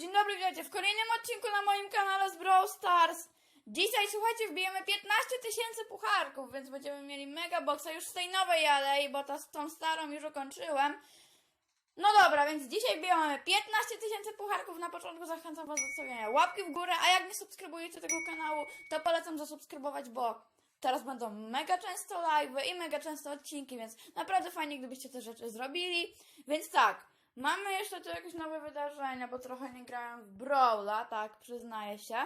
dzień dobry, witajcie w kolejnym odcinku na moim kanale z Brawl Stars. Dzisiaj, słuchajcie, wbijemy 15 tysięcy pucharków, więc będziemy mieli mega boxa już z tej nowej alei, bo ta, tą starą już ukończyłem. No dobra, więc dzisiaj wbijamy 15 tysięcy pucharków. Na początku zachęcam Was do zostawienia łapki w górę, a jak nie subskrybujecie tego kanału, to polecam zasubskrybować, bo teraz będą mega często live i mega często odcinki, więc naprawdę fajnie, gdybyście te rzeczy zrobili. Więc tak, mamy jeszcze tu jakieś nowe wydarzenia, bo trochę nie grałem w Brawla, tak, przyznaję się.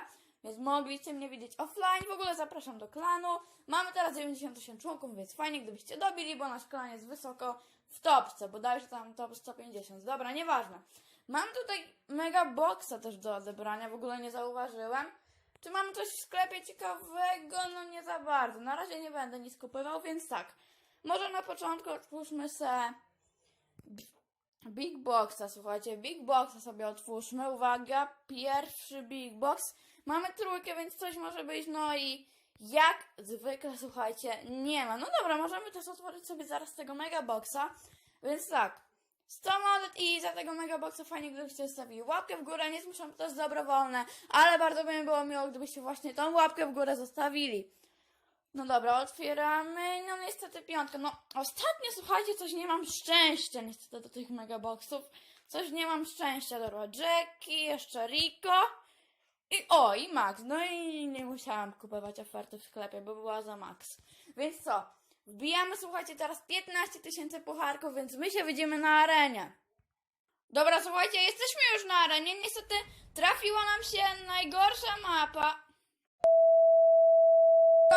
Więc mogliście mnie widzieć offline. W ogóle zapraszam do klanu. Mamy teraz 98 członków, więc fajnie, gdybyście dobili, bo nasz klan jest wysoko w topce, bo dajesz tam top 150. Dobra, nieważne. Mam tutaj mega boxa też do odebrania, w ogóle nie zauważyłem. Czy mamy coś w sklepie ciekawego? No nie za bardzo. Na razie nie będę nic kupował, więc tak. Może na początku otwórzmy se Big Boxa, słuchajcie. Big Boxa sobie otwórzmy. Uwaga, pierwszy Big Box. Mamy trójkę, więc coś może być. No i jak zwykle, słuchajcie, nie ma. No dobra, możemy też otworzyć sobie zaraz tego Mega Boxa. Więc tak. 100 monet i za tego Mega Boxa fajnie, gdybyście zostawili łapkę w górę. Nie zmuszam, to jest dobrowolne, ale bardzo by mi było miło, gdybyście właśnie tą łapkę w górę zostawili. No dobra, otwieramy. No niestety piątka. No ostatnio, słuchajcie, coś nie mam szczęścia niestety do tych megaboxów. Coś nie mam szczęścia. Dobra, Jackie, jeszcze Rico. I o, i Max. No i nie musiałam kupować oferty w sklepie, bo była za Max. Więc co? Wbijamy, słuchajcie, teraz 15 tysięcy pucharków, więc my się widzimy na arenie. Dobra, słuchajcie, jesteśmy już na arenie. Niestety trafiła nam się najgorsza mapa.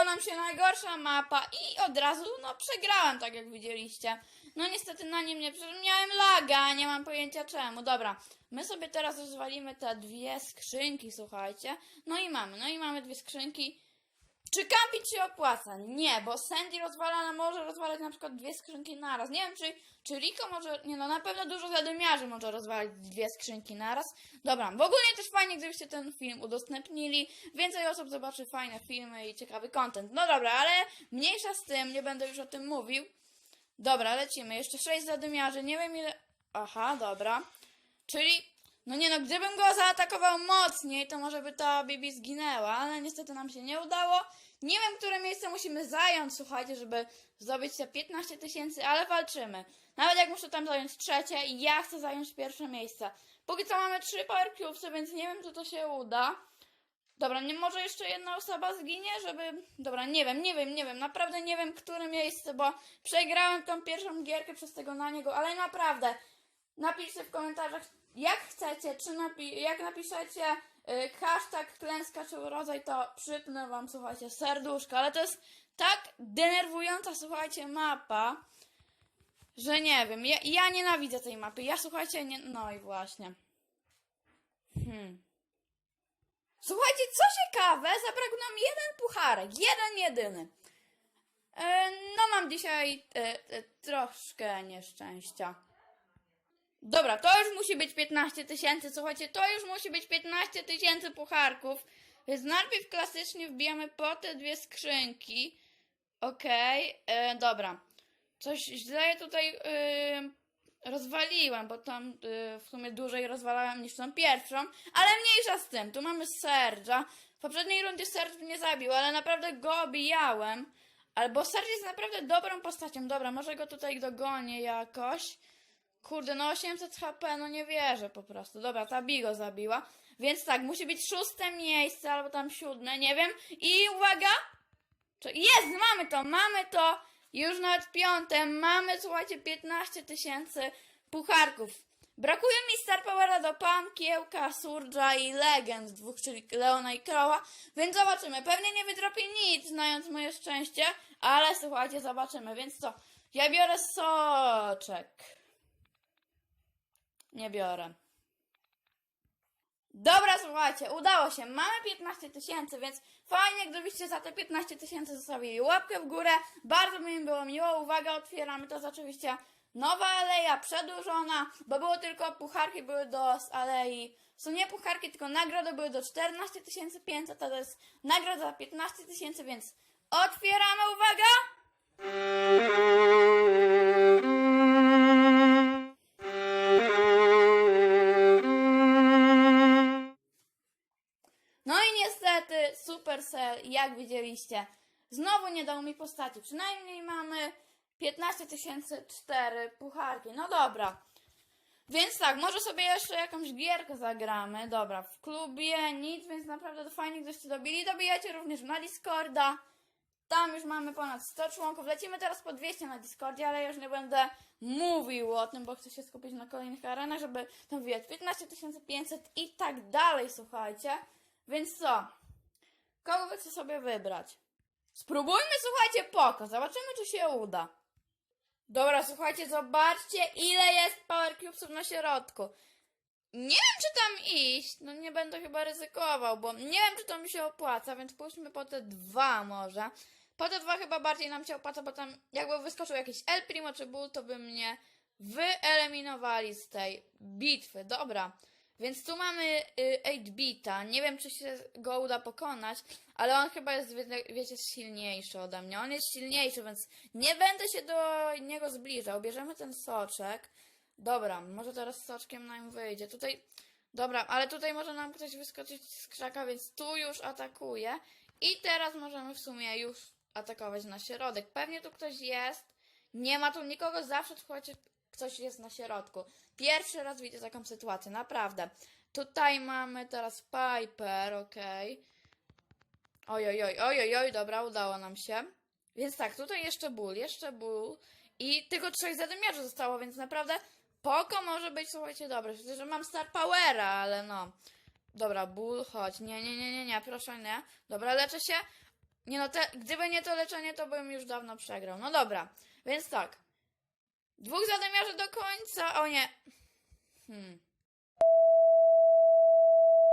Nam się najgorsza mapa i od razu, no, przegrałem, tak jak widzieliście. No, niestety na nim nie miałem laga, nie mam pojęcia czemu. Dobra, my sobie teraz rozwalimy te dwie skrzynki, słuchajcie. No i mamy, no i mamy dwie skrzynki. Czy kampić się opłaca? Nie, bo Sandy rozwala, może rozwalać na przykład dwie skrzynki naraz. Nie wiem, czy, czy Rico może, nie no, na pewno dużo zadymiarzy może rozwalać dwie skrzynki naraz. Dobra, w ogóle też fajnie, gdybyście ten film udostępnili. Więcej osób zobaczy fajne filmy i ciekawy content. No dobra, ale mniejsza z tym, nie będę już o tym mówił. Dobra, lecimy. Jeszcze sześć zadymiarzy, nie wiem ile... Aha, dobra. Czyli no nie no, gdybym go zaatakował mocniej, to może by ta Bibi zginęła, ale niestety nam się nie udało. Nie wiem, które miejsce musimy zająć, słuchajcie, żeby zdobyć te 15 tysięcy, ale walczymy. Nawet jak muszę tam zająć trzecie, ja chcę zająć pierwsze miejsce. Póki co mamy trzy power cubesy, więc nie wiem, czy to się uda. Dobra, nie może jeszcze jedna osoba zginie, żeby... Dobra, nie wiem, nie wiem, nie wiem, naprawdę nie wiem, które miejsce, bo przegrałem tą pierwszą gierkę przez tego na niego, ale naprawdę, napiszcie w komentarzach, jak chcecie, czy napi- jak napiszecie y, hashtag klęska czy urodzaj, to przypnę wam, słuchajcie, serduszko, ale to jest tak denerwująca, słuchajcie, mapa, że nie wiem, ja, ja nienawidzę tej mapy, ja słuchajcie, nie, no i właśnie. Hmm. Słuchajcie, co ciekawe, zabrakł nam jeden pucharek, jeden jedyny. E, no mam dzisiaj e, e, troszkę nieszczęścia. Dobra, to już musi być 15 tysięcy, słuchajcie, to już musi być 15 tysięcy pucharków. Więc najpierw klasycznie wbijamy po te dwie skrzynki. Okej, e, dobra. Coś źle tutaj e, rozwaliłem, bo tam e, w sumie dłużej rozwalałem niż tą pierwszą. Ale mniejsza z tym, tu mamy Serge'a. W poprzedniej rundzie Serge mnie zabił, ale naprawdę go obijałem. Albo Serge jest naprawdę dobrą postacią. Dobra, może go tutaj dogonię jakoś. Kurde, no 800 HP, no nie wierzę po prostu. Dobra, ta Bigo zabiła. Więc tak, musi być szóste miejsce, albo tam siódme, nie wiem. I uwaga! Jest, mamy to, mamy to! Już nawet piąte, mamy, słuchajcie, 15 tysięcy pucharków. Brakuje mi Star Powera do Pam, Kiełka, Surja i Legend dwóch, czyli Leona i Kroła, więc zobaczymy. Pewnie nie wydropi nic, znając moje szczęście, ale słuchajcie, zobaczymy. Więc co? Ja biorę soczek. Nie biorę. Dobra, słuchajcie, udało się. Mamy 15 tysięcy, więc fajnie, gdybyście za te 15 tysięcy zostawili łapkę w górę. Bardzo mi było miło. Uwaga, otwieramy. To jest oczywiście nowa aleja, przedłużona, bo było tylko pucharki, były do alei. Są nie pucharki, tylko nagrody były do 14 500, a to jest nagroda za 15 tysięcy, więc otwieramy, uwaga! Supercell, jak widzieliście, znowu nie dał mi postaci. Przynajmniej mamy 15 cztery pucharki. No dobra. Więc tak, może sobie jeszcze jakąś gierkę zagramy. Dobra, w klubie nic, więc naprawdę to fajnie, gdyście dobili. Dobijacie również na Discorda. Tam już mamy ponad 100 członków. Lecimy teraz po 200 na Discordzie, ale już nie będę mówił o tym, bo chcę się skupić na kolejnych arenach, żeby tam wbijać 15 500 i tak dalej, słuchajcie. Więc co? Kogo chcecie sobie wybrać? Spróbujmy, słuchajcie, poko. Zobaczymy, czy się uda. Dobra, słuchajcie, zobaczcie, ile jest Power Cubesów na środku. Nie wiem, czy tam iść. No nie będę chyba ryzykował, bo nie wiem, czy to mi się opłaca, więc pójdźmy po te dwa może. Po te dwa chyba bardziej nam się opłaca, bo tam jakby wyskoczył jakiś El Primo czy Bull, to by mnie wyeliminowali z tej bitwy. Dobra, więc tu mamy y, 8-bita. Nie wiem, czy się go uda pokonać, ale on chyba jest, wie- wiecie, silniejszy ode mnie. On jest silniejszy, więc nie będę się do niego zbliżał. Bierzemy ten soczek. Dobra, może teraz soczkiem nam wyjdzie. Tutaj, dobra, ale tutaj może nam ktoś wyskoczyć z krzaka, więc tu już atakuje. I teraz możemy w sumie już atakować na środek. Pewnie tu ktoś jest. Nie ma tu nikogo, zawsze słuchajcie, ktoś jest na środku. Pierwszy raz widzę taką sytuację, naprawdę. Tutaj mamy teraz Piper, okej. Oj, oj, oj, oj, oj, dobra, udało nam się. Więc tak, tutaj jeszcze ból, jeszcze ból. I tylko trzech zadymiarzy zostało, więc naprawdę poko może być, słuchajcie, dobre. Że mam Star Powera, ale no. Dobra, ból, chodź. Nie, nie, nie, nie, nie, proszę nie. Dobra, leczę się. Nie no, te, gdyby nie to leczenie, to bym już dawno przegrał. No dobra, więc tak. Dwóch zadymiarzy do końca. O nie. Hmm.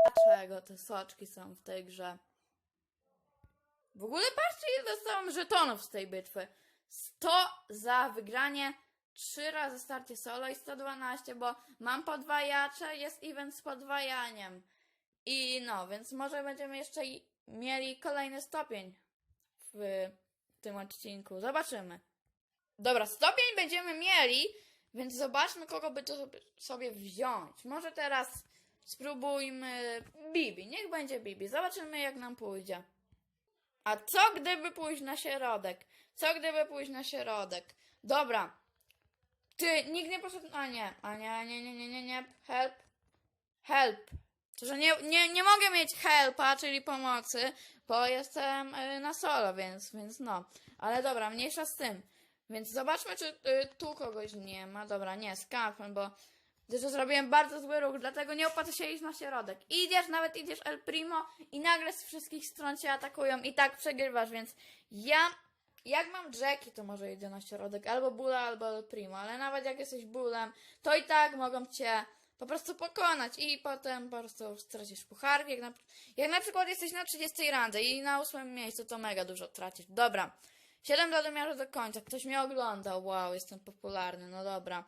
Dlaczego te soczki są w tej grze? W ogóle patrzcie, ile dostałam żetonów z tej bitwy. 100 za wygranie, 3 razy starcie solo i 112, bo mam podwajacze, jest event z podwajaniem. I no, więc może będziemy jeszcze mieli kolejny stopień w tym odcinku. Zobaczymy. Dobra, stopień będziemy mieli, więc zobaczmy, kogo by to sobie- wziąć. Może teraz spróbujmy Bibi. Niech będzie Bibi. Zobaczymy, jak nam pójdzie. A co gdyby pójść na środek? Co gdyby pójść na środek? Dobra. Ty, nikt nie poszedł. A nie, a nie, nie, nie, nie, nie, nie. Help. Help. Że nie, nie, nie mogę mieć helpa, czyli pomocy, bo jestem y, na solo, więc, więc no. Ale dobra, mniejsza z tym. Więc zobaczmy, czy y, tu kogoś nie ma. Dobra, nie, skapem, bo że zrobiłem bardzo zły ruch, dlatego nie opłaca się iść na środek. Idziesz, nawet idziesz El Primo i nagle z wszystkich stron cię atakują i tak przegrywasz, więc ja, jak mam Jackie, to może idę na środek, albo Bula, albo El Primo, ale nawet jak jesteś Bulem, to i tak mogą cię po prostu pokonać i potem po prostu stracisz pucharki, jak na, jak na przykład jesteś na 30 randze i na 8 miejscu, to mega dużo tracisz. Dobra. 7 do domiaru do końca. Ktoś mnie oglądał. Wow, jestem popularny. No dobra.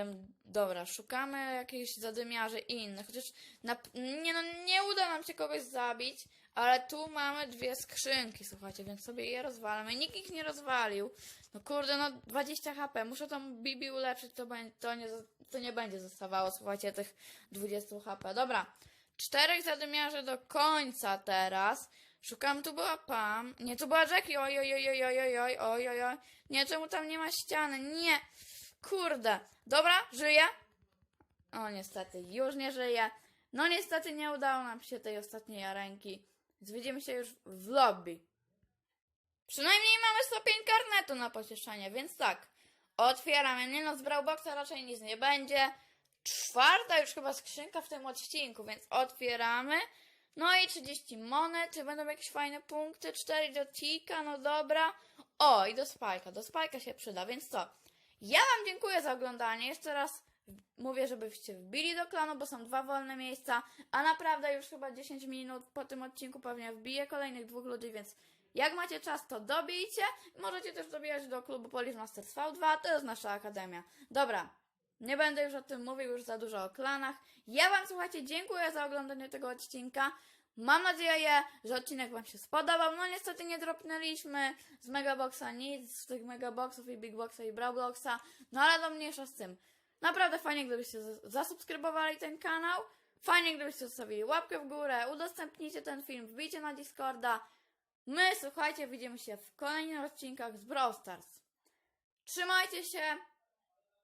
Ym, dobra, szukamy jakichś zadymiarzy innych. Chociaż na, nie, no, nie uda nam się kogoś zabić, ale tu mamy dwie skrzynki, słuchajcie, więc sobie je rozwalamy. Nikt ich nie rozwalił. No kurde, no 20 HP. Muszę tą Bibi ulepszyć, to, to, nie, to nie będzie zostawało, słuchajcie, tych 20 HP. Dobra. Czterech zadymiarzy do końca teraz. Szukam, tu była Pam. Nie, tu była Jackie. Oj, oj, oj, oj, oj, oj, oj, oj, oj. Nie, czemu tam nie ma ściany? Nie. Kurde. Dobra, żyje. O, niestety, już nie żyje. No, niestety nie udało nam się tej ostatniej arenki. Widzimy się już w lobby. Przynajmniej mamy stopień karnetu na pocieszenie, więc tak. Otwieramy. Nie no, z Browboxa raczej nic nie będzie. Czwarta już chyba skrzynka w tym odcinku, więc otwieramy. No i 30 monet, będą jakieś fajne punkty? 4 do Tika, no dobra. O, i do Spajka. Do Spajka się przyda, więc co? Ja Wam dziękuję za oglądanie. Jeszcze raz mówię, żebyście wbili do klanu, bo są dwa wolne miejsca. A naprawdę już chyba 10 minut po tym odcinku pewnie wbiję kolejnych dwóch ludzi, więc jak macie czas, to dobijcie. Możecie też dobijać do klubu Police Masters V2, to jest nasza akademia. Dobra, nie będę już o tym mówił, już za dużo o klanach. Ja Wam, słuchajcie, dziękuję za oglądanie tego odcinka. Mam nadzieję, że odcinek Wam się spodobał. No niestety nie dropnęliśmy z Megaboxa nic, z tych Megaboxów i Big i Browboxa. No ale to mniejsza z tym. Naprawdę fajnie, gdybyście zasubskrybowali ten kanał. Fajnie, gdybyście zostawili łapkę w górę, udostępnijcie ten film, wbijcie na Discorda. My, słuchajcie, widzimy się w kolejnych odcinkach z Brawl Stars. Trzymajcie się,